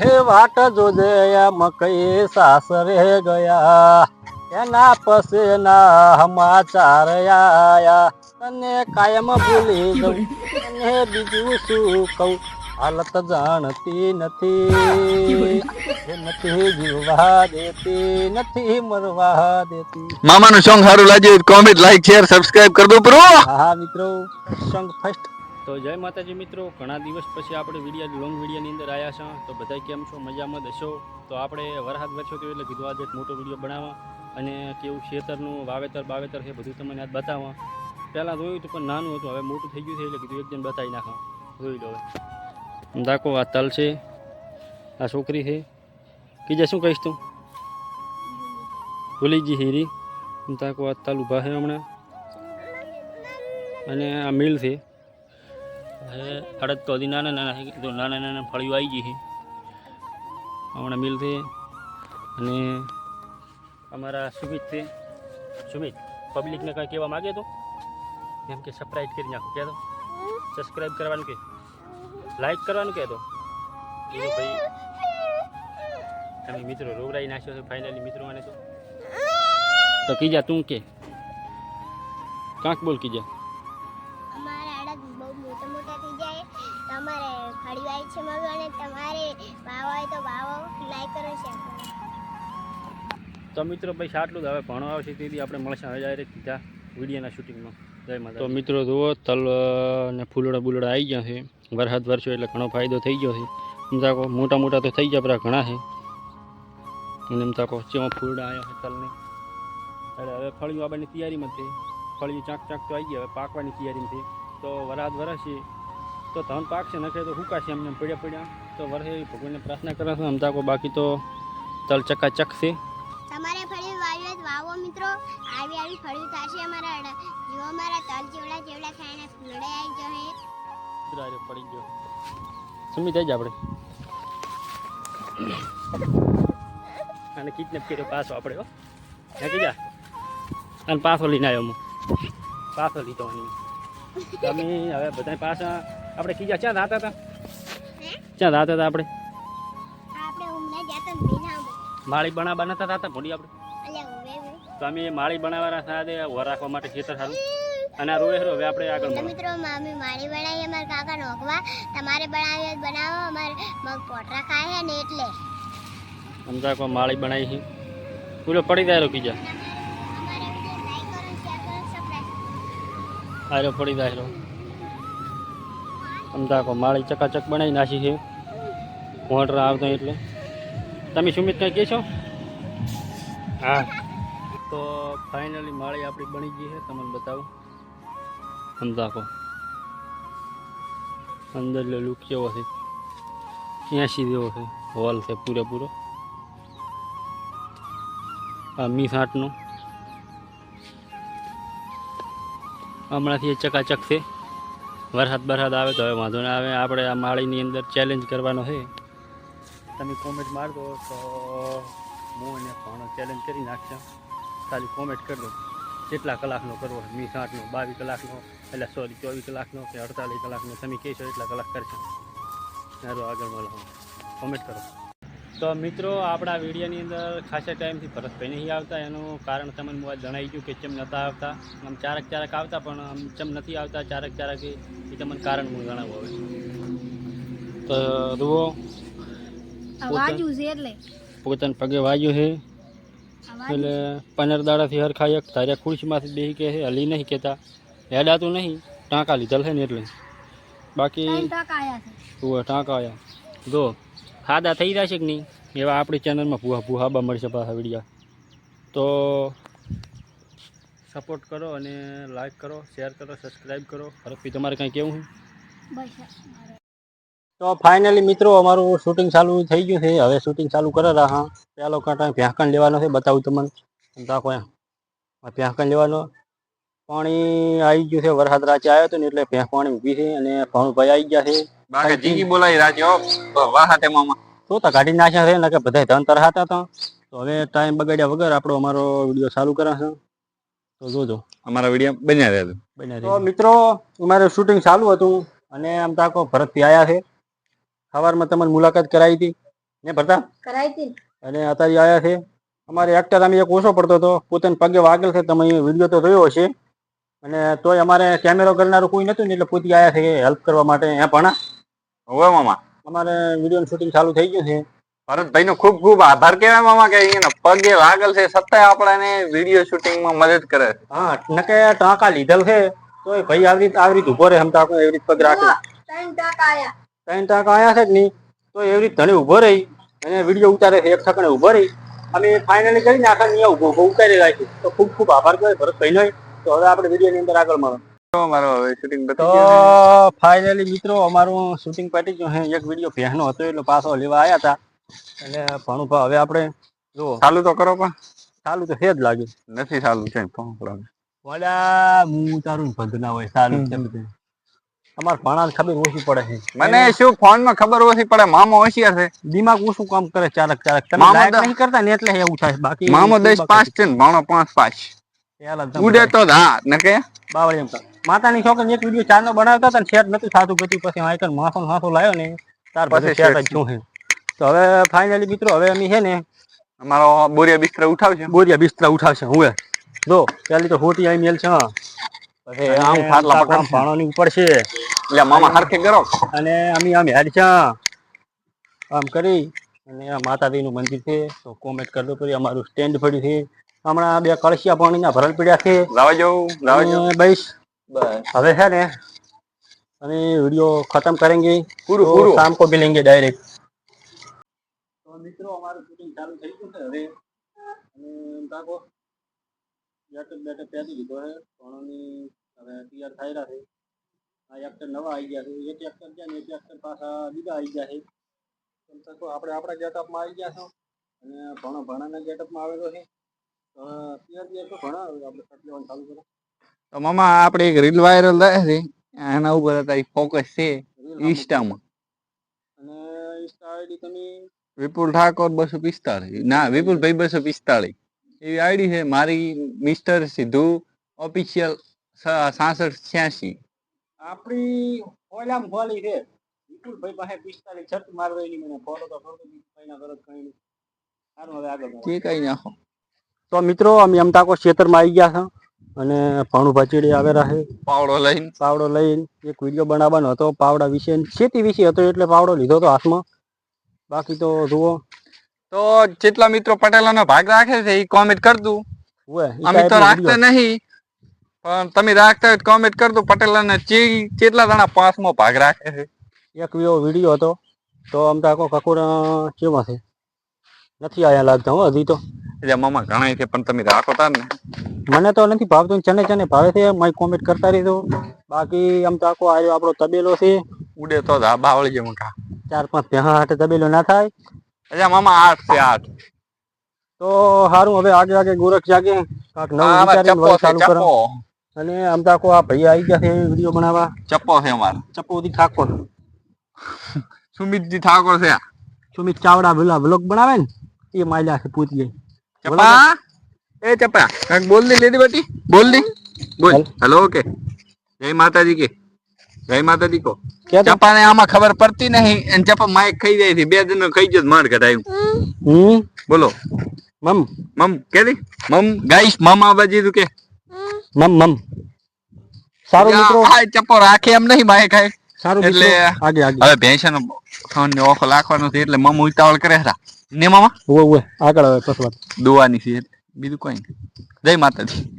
હે વાટ જોજે મકઈ સાસરે ગયા. એના પસેના ના સમાચાર આયા. તને કાયમ ભૂલી જઉં તને બીજું શું કહું? હાલત જાણતી નથી નથી જીવવા દેતી નથી મરવા દેતી. મામાનું સોંગ સારું લાગ્યું કોમેન્ટ લાઈક શેર સબસ્ક્રાઇબ કરી દો બ્રો હા હા મિત્રો સંગ ફર્સ્ટ તો જય માતાજી મિત્રો. ઘણા દિવસ પછી આપણે વિડીયા લોંગ વિડીયોની અંદર આવ્યા છે તો બધા કેમ છો? મજામાં દશો તો આપણે વરસાદ વર્ષો થયો એટલે કીધું આજે એક મોટો વીડિયો બનાવવા અને કેવું ખેતરનું વાવેતર, બાવેતર છે બધું તમને આજ બતાવવા. પહેલાં જોયું હતું પણ નાનું હતું. હવે મોટું થઈ ગયું છે એટલે કીધું એકદમ બતાવી નાખો જોઈ લો હવે. દાખો આ તલ છે. આ છોકરી છે. કીજે શું કહીશ તું? ભૂલી ગઈ હીરી. દાકો આ તલ ઊભા છે હમણાં. અને આ મિલ છે. હવે અડદ તો હજી નાના નાના તો નાના નાના ફળીઓ આવી ગઈ છે. હમણાં મિલ છે અને અમારા સુમિત છે. સુમિત પબ્લિકને કંઈ કહેવા માગે તો? એમ કે સબસ્ક્રાઈબ કરી નાખો, કહેતો. સબસ્ક્રાઈબ કરવાનું કે? લાઈક કરવાનું કહેતો. કીધું ભાઈ તમે મિત્રો રોવરાઈ નાખ્યો છો ફાઇનલી મિત્રો મને તો. તો કીજા, તું કે? કાંક બોલ કીજા. બહુ મોટા મોટા થઈ જાય. તમારે ખડીવાય છે મગો અને તમારે ભાવ હોય તો ભાવો લાઈક કરો શેર કરો. તો મિત્રો ભાઈ આટલું જ હવે ભણવા આવશે તેથી આપણે મળશે હવે જાય સીધા વિડીયોના શૂટિંગમાં. જય માતા તો મિત્રો જુઓ તલ ને ફૂલડા બુલડા આવી ગયા છે. વરસાદ વરસ્યો એટલે ઘણો ફાયદો થઈ ગયો છે. એમ તાકો મોટા મોટા તો થઈ ગયા પડે ઘણા છે. અને એમ તાકો ચેવા ફૂલડા આવ્યા છે તલને. એટલે હવે ફળિયું આવવાની તૈયારીમાં છે. ફળિયું ચાક ચાક તો આવી ગયા હવે પાકવાની તૈયારીમાં છે. તો વરસાદ વરસી. તો ધન પાકશે નખે તો હુકાશે એમને પડ્યા પડ્યા. તો વરસે ભગવાનને પ્રાર્થના કરે છે. આમ તાકો બાકી તો તલ ચકાચક છે. તમારે ફળી વાવ્યો વાવો મિત્રો. આવી આવી ફળી થશે અમારા જો અમારા તલ જેવડા ચેવડા ખાઈને ફૂલડે આવી જશે દ્રારે પડી ગયો. સુમી થઈ જ આપણે. અને કિડનેપ કર્યો પાછો આપણે હો. નાખી જા? અને પાછો લઈને આવ્યો હું. પાછો લીધો અહીં તમે હવે બધા પાછા આપણે કીજા ક્યાં રાતા હતા ક્યાં રાતા હતા આપણે? માળી બનાવવા બનાતા હતા ભૂલી આપણે? તો અમે માળી બનાવવાના સાથે ઓર રાખવા માટે ખેતર સારું. અને આ રોવે હવે આપણે આગળ મિત્રો મામી માળી બનાવી અમારા કાકા નોકવા તમારે બનાવી બનાવો અમારે મગ પોટરા ખાય ને એટલે. સમજા કો માળી બનાવી છે પૂરો પડી જાય કીજા આયરો પડી જાય સમજા કો માળી ચકાચક બનાવી નાખી છે. મોટર આવતો એટલે. તમે સુમિત કંઈ કહેશો? હા. તો ફાઇનલી માળી આપણી બની ગઈ છે. તમને બતાવું. સમજા કો અંદર લુક કેવો છે? એંસી જેવો છે? હોલ છે પૂરેપૂરો. આ મીઠ સાઠનો હમણાંથી એ ચકાચક છે. વરસાદ બરસાદ આવે તો હવે વાંધો ના આવે. આપણે આ માળીની અંદર ચેલેન્જ કરવાનો છે. તમે કોમેન્ટ માર દો તો હું એને પણ ચેલેન્જ કરી નાખશે. ખાલી કોમેન્ટ કરજો કેટલા કલાકનો કરવો વીસ આઠનો બાવીસ કલાકનો, એટલે સોરી, ચોવીસ કલાકનો કે અડતાલીસ કલાકનો? તમે કહેશો એટલા કલાક કરશો. સારું આગળ મળો. કોમેન્ટ કરો. તો મિત્રો આપણા વિડીયોની અંદર ખાસા ટાઈમથી ભરતભાઈ નહીં આવતા. એનું કારણ તમને હું જણાવી ગયું કે ચેમ નહોતા આવતા. આમ ચારક ચારક આવતા પણ આમ ચમ નથી આવતા ચારક ચારક એ. તમને કારણ હું જણાવું હવે. તો જુઓ. પોતાને પગે વાજ્યું છે. એટલે પંદર દાડાથી હરખા એક ધાર્યા ખુરશીમાંથી બેસી કે છે હલી નહીં કહેતા. હેડાતું નહીં ટાંકા લીધેલ છે ને એટલે. બાકી ટાંકા આવ્યા જો ખાધા થઈ રહ્યા છે કે નહીં? એવા આપણી ચેનલમાં ભૂહા ભૂહાબા મળશે પાછા વિડીયા. તો સપોર્ટ કરો અને લાઈક કરો શેર કરો સબસ્ક્રાઈબ કરો. હરફી તમારે કંઈ કેવું છે? તો ફાઇનલી મિત્રો અમારું શૂટિંગ ચાલુ થઈ ગયું છે. હવે શૂટિંગ ચાલુ કરે હા. પહેલો કાંટા ભ્યાંકણ લેવાનો છે બતાવું તમને. રાખો એમ. ભ્યાંકણ લેવાનો. પાણી આવી ગયું છે. વરસાદ રાચે આવ્યો હતો ને એટલે ભેંસ પાણી ઊભી છે અને ભાણુભાઈ આવી ગયા છે. બાકે જીગી બોલાઈ રાખ્યો વાહાતે મામા તો તો કાઢી નાખ્યા રે ને કે બધા ધન તરહાતા હતા? તો હવે ટાઈમ બગાડ્યા વગર આપણો અમારો વીડિયો ચાલુ કરાશે. છે તો જોજો. અમારા વીડિયો બન્યા રહેજો. તો મિત્રો અમારે શૂટિંગ ચાલુ હતું અને આમ તાકો ભરતથી આયા છે. સવારમાં તમારી મુલાકાત કરાવી હતી. ને ભરતા કરાવી હતી. અને અત્યારે આયા છે. અમારે એક્ટર અમે એક ઓછો પડતો હતો. પોતાને પગે વાગેલ છે. તમે વીડિયો તો જોયો હશે. અને તોય અમારે કેમેરો કરનારું કોઈ નતું ને એટલે પોતે આવ્યા છે હેલ્પ કરવા માટે. એ ભણા હવે મામા. અમારે વીડિયો શૂટિંગ ચાલુ થઈ ગયું છે? ભરતભાઈ નો ખૂબ ખૂબ આભાર કહેવાય મામા કે અહીંયા પગે લાગેલ છે છતાંય આપણાને વીડિયો શૂટિંગમાં મદદ કરે છે. હા નકે ટાંકા લીધેલ છે તોય ભાઈ આવી રીતે આવી રીત ઊભો રહે હમ ટાંકો એવી રીત પગ રાખે. ત્રણ ટાંકા આયા. ત્રણ ટાંકા આયા છે જ નહીં તો એવી રીત ધણી ઊભો રહી અને વીડિયો ઉતારે છે એક ઠકણે ઊભો રહી. અમે ફાઇનલી કરીને આખા અહીંયા ઊભો ઉતારી રાખી. તો ખૂબ ખૂબ આભાર કહેવાય ભરતભાઈનો. તો હવે આપણે વિડીયોની અંદર આગળ મળો. તો મારો હવે શૂટિંગ તો બતી ગયું ફાઇનલી મિત્રો અમારું શૂટિંગ પતી ગયું એક વીડિયો પહેનો હતો એટલે પાછો લેવા આવ્યા હતા અને ભણું હવે આપણે જો ચાલુ તો કરો પણ. ચાલુ તો છે જ લાગ્યું નથી ચાલુ છે વડા હું તારું ભંધના હોય સારું છે બધું. અમારે ભણા ખબર ઓછી પડે છે મને શું ફોનમાં ખબર ઓછી પડે મામો હોશિયાર છે. દિમાગ ઓછું કામ કરે ચાલક ચાલક. તમે લાયક નહીં કરતા ને એટલે એવું થાય. બાકી મામો દસ પાંચ છે? ને ભાણો પાંચ પાંચ. ઉડે તો હા ને કે બાવળી એમ. માતાની છોકરી એક વીડિયો ચાર નો બનાવતા હતા ને સેટ નતું થતું. પછી પછી આઈકન માથો માસો લાવ્યો ને ત્યાર પછી પછી જ છું તો હવે ફાઇનલી મિત્રો હવે અમે છે ને અમારો બોરિયા બિસ્તરા ઉઠાવશે. બોરિયા બિસ્તરા ઉઠાવશે હું જો પેલી તો ખોટી આઈ મેલ છે પછી આમ ઉપર છે. એટલે મામા હરખે કરો. અને અમે આમ હેડ છે આમ કરી અને આ માતાજીનું મંદિર છે તો કોમેન્ટ કરજો પછી અમારું સ્ટેન્ડ પડ્યું છે. હમણાં બે કળશિયા પાણીના ભરલ પડ્યા છે. बस હવે છે ને અમે વિડિયો ખતમ કરેંગે પૂરું પૂરું. શામ કો મિલેંગે ડાયરેક્ટ તો મિત્રો અમારું શૂટિંગ ચાલુ થઈ ગયું છે હવે. અને કાકો બેટર બેટર પહેરી લીધો છે. ઘણોની હવે તૈયાર થયેલા છે. આ એક્ટર નવા આવી ગયા છે. એક એક્ટર ગયા ને એક એક્ટર પાછા બીજા આવી ગયા છે. એમ થતો આપણે આપણા ગેટઅપમાં આવી ગયા છો. અને ભણો ભણાના ગેટઅપમાં આવેલો છે. તૈયાર તૈયાર તો ભણા આપણે કટ લેવાનું ચાલુ કરો. તો મામા આપણે એક રીલ વાયરલ થાય છે. એના ઉપર અત્યારે ફોકસ છે ઇન્સ્ટામાં અને ઇન્સ્ટા આઈડી તમે વિપુલ ઠાકોર બસો પિસ્તાળીસ. ના વિપુલ ભાઈ બસો પિસ્તાળીસ. એવી આઈડી છે મારી મિસ્ટર સિદ્ધુ ઓફિશિયલ સાસઠ છ્યાસી. આપણી ઓલામ ખોલી છે. વિપુલભાઈ પાસે પિસ્તાલીસ છત મારવા એની મને ફોટો તો ફોટો કઈ જ કઈ નહીં. સારું હવે આગળ. કઈ નાખો તો મિત્રો અમે અમતાકો ક્ષેત્રમાં આવી ગયા છે. અને ભાણું ભાચીડી આવેલા છે પાવડો લઈને. પાવડો લઈને એક વીડિયો બનાવવાનો હતો પાવડા વિશે. ખેતી વિશે હતો એટલે પાવડો લીધો હતો હાથમાં. બાકી તો જુઓ. તો જેટલા મિત્રો પટેલાનો ભાગ રાખે છે એ કોમેન્ટ કરતું અમે તો રાખતા. નહીં પણ તમે રાખતા હોય કોમેન્ટ કરતું પટેલાને ને કેટલા જણા પાંચમો ભાગ રાખે છે. એક વીડિયો હતો. તો અમતા આખો કકુર કેવા છે. નથી આયા લાગતા હો હજી તો. એટલે મામા ઘણા છે પણ તમે રાખો તાર ને. મને તો નથી ભાવતું ચને ચને ભાવે છે મારી કોમેન્ટ કરતા રહીજો. બાકી આમ તો આખો આવ્યો આપણો તબેલો છે. ઉડે તો આ બાવળી જેમ કા. ચાર પાંચ ભેહા હાટે તબેલો ના થાય. એટલે મામા આઠ છે આઠ. તો સારું હવે આગે આગે ગોરખ જાગે. કાક નવું વિચારીને ચપ્પો ચાલુ કરો. અને આમ તો આખો આ ભાઈ આવી ગયા છે વીડિયો બનાવવા. ચપ્પો છે અમારો. ચપોથી ઠાકોર. સુમિતજી ઠાકોર છે સુમિત ચાવડા વ્લોગ બનાવે ને એ માયલા છે પૂછીએ ચપ્પા એ ચપા કાંઈક બોલ દે લેડી બેટી? બોલ. દે બોલ. Hello okay. જય માતાજી કે. જય માતાજી કો. ચપા ને આમાં ખબર પડતી નહીં. અને ચપા માઈક ખાઈ જાય છે. બે દિન ખાઈ જ માર કઢાયું હમ. બોલો. મમ. મમ. કે દી? મમ. ગાઈસ મમ બાજી તું કે. મમ મમ. સારું મિત્રો. આ ચપો રાખે એમ નહીં માઈક ખાય. સારું એટલે- આગે આગે. હવે ભેંસાનો ખાવાનો ને ઓખો લાખવાનો છે એટલે મમ ઉતાવળ કરે હતા ને મામા? ઉવે ઉવે. આગળ હવે પછી વાત. દુવાની છે. બીજું કોઈ જય માતાજી.